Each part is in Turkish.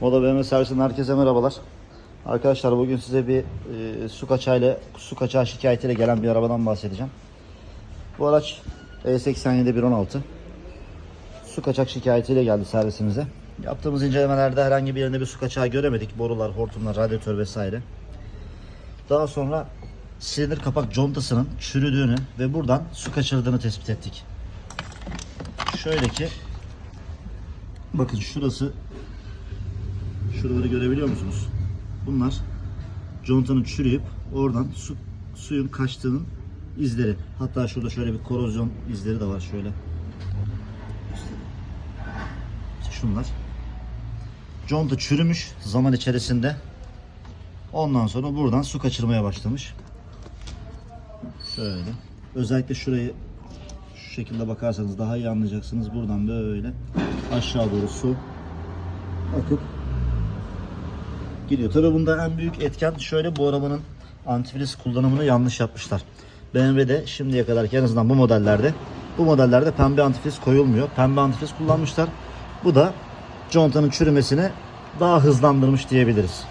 Moda BMW servisinden herkese merhabalar. Arkadaşlar bugün size bir e, su kaçağıyla su kaçağı şikayetiyle gelen bir arabadan bahsedeceğim. Bu araç E E87 116. Su kaçak şikayetiyle geldi servisimize. Yaptığımız incelemelerde herhangi bir yerinde bir su kaçağı göremedik. Borular, hortumlar, radyatör vesaire. Daha sonra silindir kapak contasının çürüdüğünü ve buradan su kaçırdığını tespit ettik. Şöyle ki bakın şurası şuraları görebiliyor musunuz? Bunlar contanın çürüyüp oradan su suyun kaçtığının izleri. Hatta şurada şöyle bir korozyon izleri de var şöyle. İşte şunlar. Conta çürümüş zaman içerisinde. Ondan sonra buradan su kaçırmaya başlamış. Şöyle. Özellikle şurayı şu şekilde bakarsanız daha iyi anlayacaksınız. Buradan böyle aşağı doğru su akıp gidiyor. Tabii bunda en büyük etken şöyle bu arabanın antifriz kullanımını yanlış yapmışlar. BMW'de şimdiye kadar en azından bu modellerde bu modellerde pembe antifriz koyulmuyor. Pembe antifriz kullanmışlar. Bu da contanın çürümesini daha hızlandırmış diyebiliriz.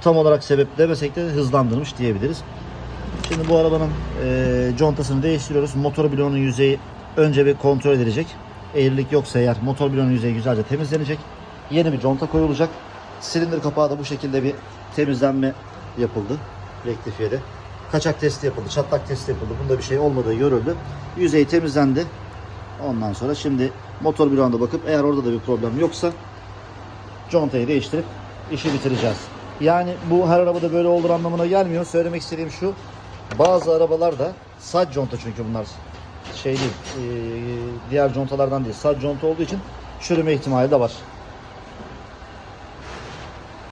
Tam olarak sebep demesek de hızlandırmış diyebiliriz. Şimdi bu arabanın e, contasını değiştiriyoruz. Motor bloğunun yüzeyi önce bir kontrol edilecek. Eğrilik yoksa eğer motor bloğunun yüzeyi güzelce temizlenecek. Yeni bir conta koyulacak. Silindir kapağı da bu şekilde bir temizlenme yapıldı. Rektifiyede. Kaçak testi yapıldı, çatlak testi yapıldı. Bunda bir şey olmadığı görüldü. Yüzey temizlendi. Ondan sonra şimdi motor bloğuna bakıp eğer orada da bir problem yoksa contayı değiştirip işi bitireceğiz. Yani bu her arabada böyle olur anlamına gelmiyor. Söylemek istediğim şu. Bazı arabalarda sac conta çünkü bunlar şey değil. e, diğer contalardan değil. Sac conta olduğu için çürüme ihtimali de var.